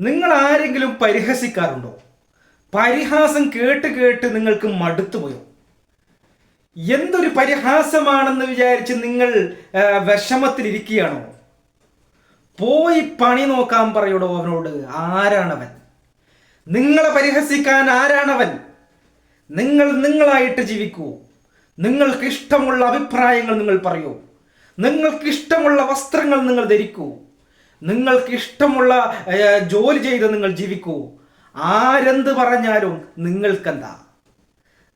നിങ്ങൾ ആരെങ്കിലും പരിഹസിക്കാറുണ്ടോ? പരിഹാസം കേട്ട് കേട്ട് നിങ്ങൾക്ക് മടുത്തുപോയോ എന്തൊരു പരിഹാസമാണെന്ന് വിചാരിച്ച് നിങ്ങൾ വിഷമത്തിലിരിക്കുകയാണോ? പോയി പണി നോക്കാൻ പറയൂടോ അവനോട്? ആരാണവൻ? നിങ്ങളെ പരിഹസിക്കാൻ ആരാണവൻ? നിങ്ങൾ നിങ്ങളായിട്ട് ജീവിക്കൂ. നിങ്ങൾക്ക് ഇഷ്ടമുള്ള അഭിപ്രായങ്ങൾ നിങ്ങൾ പറയൂ. നിങ്ങൾക്ക് ഇഷ്ടമുള്ള വസ്ത്രങ്ങൾ നിങ്ങൾ ധരിക്കൂ. നിങ്ങൾക്ക് ഇഷ്ടമുള്ള ജോലി ചെയ്ത് നിങ്ങൾ ജീവിക്കൂ. ആരെന്ത് പറഞ്ഞാലും നിങ്ങൾക്കെന്താ?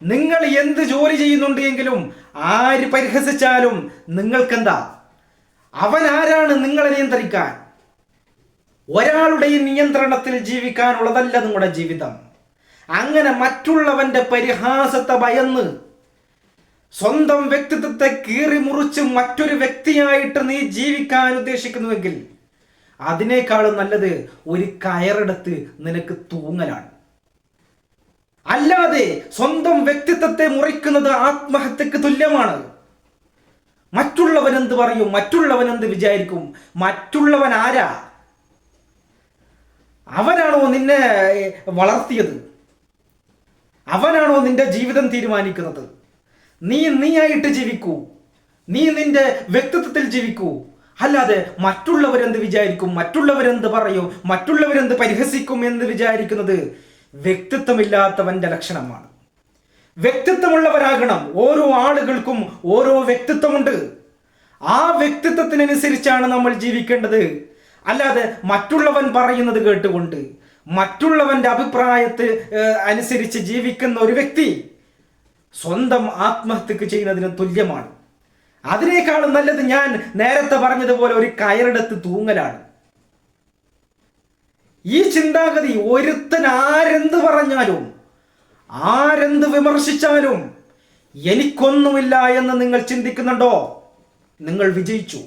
നിങ്ങൾ എന്ത് ജോലി ചെയ്യുന്നുണ്ട് എങ്കിലും ആര് പരിഹസിച്ചാലും നിങ്ങൾക്കെന്താ? അവൻ ആരാണ് നിങ്ങളെ നിയന്ത്രിക്കാൻ? ഒരാളുടെയും നിയന്ത്രണത്തിൽ ജീവിക്കാനുള്ളതല്ല നിങ്ങളുടെ ജീവിതം. അങ്ങനെ മറ്റുള്ളവന്റെ പരിഹാസത്തെ ഭയന്ന് സ്വന്തം വ്യക്തിത്വത്തെ കീറി മുറിച്ച് മറ്റൊരു വ്യക്തിയായിട്ട് നീ ജീവിക്കാൻ ഉദ്ദേശിക്കുന്നുവെങ്കിൽ അതിനേക്കാളും നല്ലത് ഒരു കയറെടുത്ത് നിനക്ക് തൂങ്ങലാണ്. അല്ലാതെ സ്വന്തം വ്യക്തിത്വത്തെ മുറിക്കുന്നത് ആത്മഹത്യക്ക് തുല്യമാണ്. മറ്റുള്ളവൻ എന്ത് പറയും? മറ്റുള്ളവൻ എന്ത് വിചാരിക്കും? മറ്റുള്ളവൻ ആരാ? അവനാണോ നിന്നെ വളർത്തിയത്? അവനാണോ നിന്റെ ജീവിതം തീരുമാനിക്കുന്നത്? നീ നീ ആയിട്ട് ജീവിക്കൂ. നീ നിന്റെ വ്യക്തിത്വത്തിൽ ജീവിക്കൂ. അല്ലാതെ മറ്റുള്ളവരെന്ത് വിചാരിക്കും? മറ്റുള്ളവരെന്ത് പറയും? മറ്റുള്ളവരെന്ത് പരിഹസിക്കും എന്ന് വിചാരിക്കുന്നത് വ്യക്തിത്വമില്ലാത്തവന്റെ ലക്ഷണമാണ്. വ്യക്തിത്വമുള്ളവരാകണം. ഓരോ ആളുകൾക്കും ഓരോ വ്യക്തിത്വമുണ്ട്. ആ വ്യക്തിത്വത്തിനനുസരിച്ചാണ് നമ്മൾ ജീവിക്കേണ്ടത്. അല്ലാതെ മറ്റുള്ളവൻ പറയുന്നത് കേട്ടുകൊണ്ട് മറ്റുള്ളവന്റെ അഭിപ്രായത്തെ അനുസരിച്ച് ജീവിക്കുന്ന ഒരു വ്യക്തി സ്വന്തം ആത്മഹത്യക്ക് ചെയ്യുന്നതിന് തുല്യമാണ്. അതിനേക്കാളും നല്ലത് ഞാൻ നേരത്തെ പറഞ്ഞതുപോലെ ഒരു കയറെടുത്ത് തൂങ്ങലാണ്. ഈ ചിന്താഗതി ഒരുത്തൻ ആരെന്ത് പറഞ്ഞാലും ആരെന്ത് വിമർശിച്ചാലും എനിക്കൊന്നുമില്ല എന്ന് നിങ്ങൾ ചിന്തിക്കുന്നുണ്ടോ? നിങ്ങൾ വിജയിച്ചു.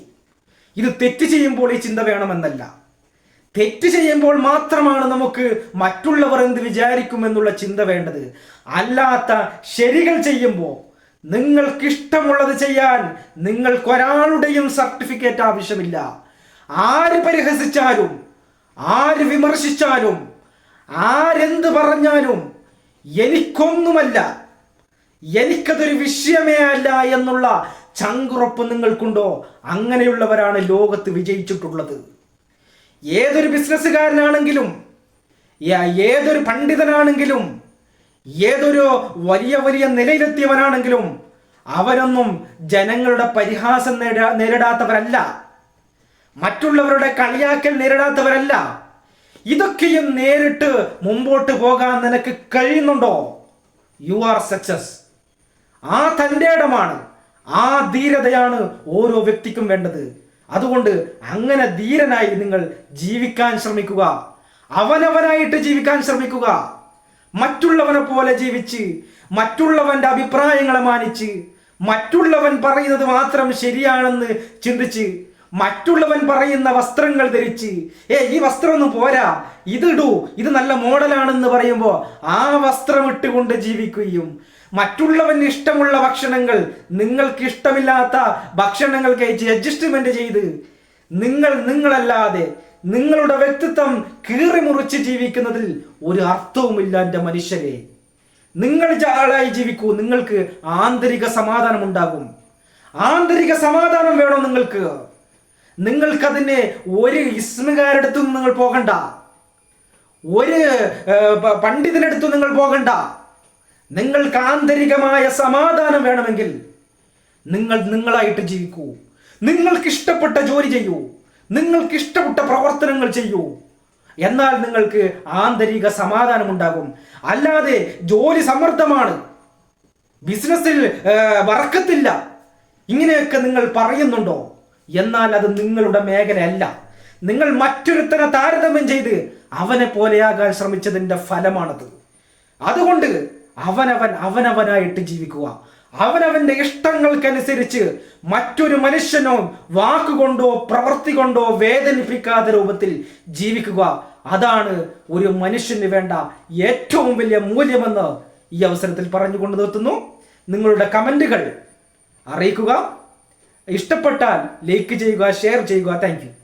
ഇത് തെറ്റ് ചെയ്യുമ്പോൾ ഈ ചിന്ത വേണമെന്നല്ല. തെറ്റ് ചെയ്യുമ്പോൾ മാത്രമാണ് നമുക്ക് മറ്റുള്ളവർ എന്ത് വിചാരിക്കുമെന്നുള്ള ചിന്ത വേണ്ടത്. അല്ലാത്ത ശരികൾ ചെയ്യുമ്പോൾ നിങ്ങൾക്കിഷ്ടമുള്ളത് ചെയ്യാൻ നിങ്ങൾക്കൊരാളുടെയും സർട്ടിഫിക്കറ്റ് ആവശ്യമില്ല. ആര് പരിഹസിച്ചാലും ആര് വിമർശിച്ചാലും ആരെന്ത് പറഞ്ഞാലും എനിക്കൊന്നുമല്ല. എനിക്കതൊരു വിഷയമേ അല്ല എന്നുള്ള ചങ്കുറപ്പ് നിങ്ങൾക്കുണ്ടോ? അങ്ങനെയുള്ളവരാണ് ലോകത്ത് വിജയിച്ചിട്ടുള്ളത്. ഏതൊരു ബിസിനസ്സുകാരനാണെങ്കിലും ഏതൊരു പണ്ഡിതനാണെങ്കിലും ഏതൊരു വലിയ വലിയ നിലയിലെത്തിയവനാണെങ്കിലും അവരൊന്നും ജനങ്ങളുടെ പരിഹാസം നേരിടാത്തവരല്ല. മറ്റുള്ളവരുടെ കളിയാക്കൽ നേരിടാത്തവരല്ല. ഇതൊക്കെയും നേരിട്ട് മുമ്പോട്ട് പോകാൻ നിനക്ക് കഴിയുന്നുണ്ടോ? യു ആർ സക്സസ് ആ തന്റെ ഇടമാണ്. ആ ധീരതയാണ് ഓരോ വ്യക്തിക്കും വേണ്ടത്. അതുകൊണ്ട് അങ്ങനെ ധീരനായി നിങ്ങൾ ജീവിക്കാൻ ശ്രമിക്കുക. അവനവനായിട്ട് ജീവിക്കാൻ ശ്രമിക്കുക. മറ്റുള്ളവനെ പോലെ ജീവിച്ച് മറ്റുള്ളവന്റെ അഭിപ്രായങ്ങളെ മാനിച്ച് മറ്റുള്ളവൻ പറയുന്നത് മാത്രം ശരിയാണെന്ന് ചിന്തിച്ച് മറ്റുള്ളവൻ പറയുന്ന വസ്ത്രങ്ങൾ ധരിച്ച് ഏ ഈ വസ്ത്രമൊന്നും പോരാ ഇതിടൂ ഇത് നല്ല മോഡലാണെന്ന് പറയുമ്പോൾ ആ വസ്ത്രം ഇട്ടുകൊണ്ട് ജീവിക്കുകയും മറ്റുള്ളവന് ഇഷ്ടമുള്ള ഭക്ഷണങ്ങൾ നിങ്ങൾക്ക് ഇഷ്ടമില്ലാത്ത ഭക്ഷണങ്ങൾ കഴിച്ച് അഡ്ജസ്റ്റ്മെന്റ് ചെയ്ത് നിങ്ങൾ നിങ്ങളല്ലാതെ നിങ്ങളുടെ വ്യക്തിത്വം കീറി മുറിച്ച് ജീവിക്കുന്നതിൽ ഒരു അർത്ഥവുമില്ല എന്റെ മനുഷ്യരെ. നിങ്ങൾ ആളായി ജീവിക്കൂ നിങ്ങൾക്ക് ആന്തരിക സമാധാനം ഉണ്ടാകും ആന്തരിക സമാധാനം വേണോ നിങ്ങൾക്ക്? നിങ്ങൾക്കതിന് ഒരു ഇസ്മുകാരടുത്തും നിങ്ങൾ പോകണ്ട. ഒരു പണ്ഡിതനടുത്തും നിങ്ങൾ പോകണ്ട. നിങ്ങൾക്ക് ആന്തരികമായ സമാധാനം വേണമെങ്കിൽ നിങ്ങൾ നിങ്ങളായിട്ട് ജീവിക്കൂ. നിങ്ങൾക്ക് ഇഷ്ടപ്പെട്ട ജോലി ചെയ്യൂ. നിങ്ങൾക്ക് ഇഷ്ടപ്പെട്ട പ്രവർത്തനങ്ങൾ ചെയ്യൂ. എന്നാൽ നിങ്ങൾക്ക് ആന്തരിക സമാധാനമുണ്ടാകും. അല്ലാതെ ജോലി സമ്മർദ്ദമാണ്. ബിസിനസ്സിൽ വറക്കത്തില്ല. ഇങ്ങനെയൊക്കെ നിങ്ങൾ പറയുന്നുണ്ടോ? എന്നാൽ അത് നിങ്ങളുടെ മേഖലയല്ല. നിങ്ങൾ മറ്റൊരുത്തനെ താരതമ്യം ചെയ്ത് അവനെ പോലെയാകാൻ ശ്രമിച്ചതിന്റെ ഫലമാണത്. അതുകൊണ്ട് അവനവൻ അവനവനായിട്ട് ജീവിക്കുക. അവനവന്റെ ഇഷ്ടങ്ങൾക്കനുസരിച്ച് മറ്റൊരു മനുഷ്യനോ വാക്കുകൊണ്ടോ പ്രവൃത്തി കൊണ്ടോ വേദനിപ്പിക്കാത്ത രൂപത്തിൽ ജീവിക്കുക. അതാണ് ഒരു മനുഷ്യന് വേണ്ട ഏറ്റവും വലിയ മൂല്യമെന്ന് ഈ അവസരത്തിൽ പറഞ്ഞുകൊണ്ട് നിർത്തുന്നു. നിങ്ങളുടെ കമന്റുകൾ അറിയിക്കുക. ഇഷ്ടപ്പെട്ടാൽ ലൈക്ക് ചെയ്യുക ഷെയർ ചെയ്യുക. താങ്ക്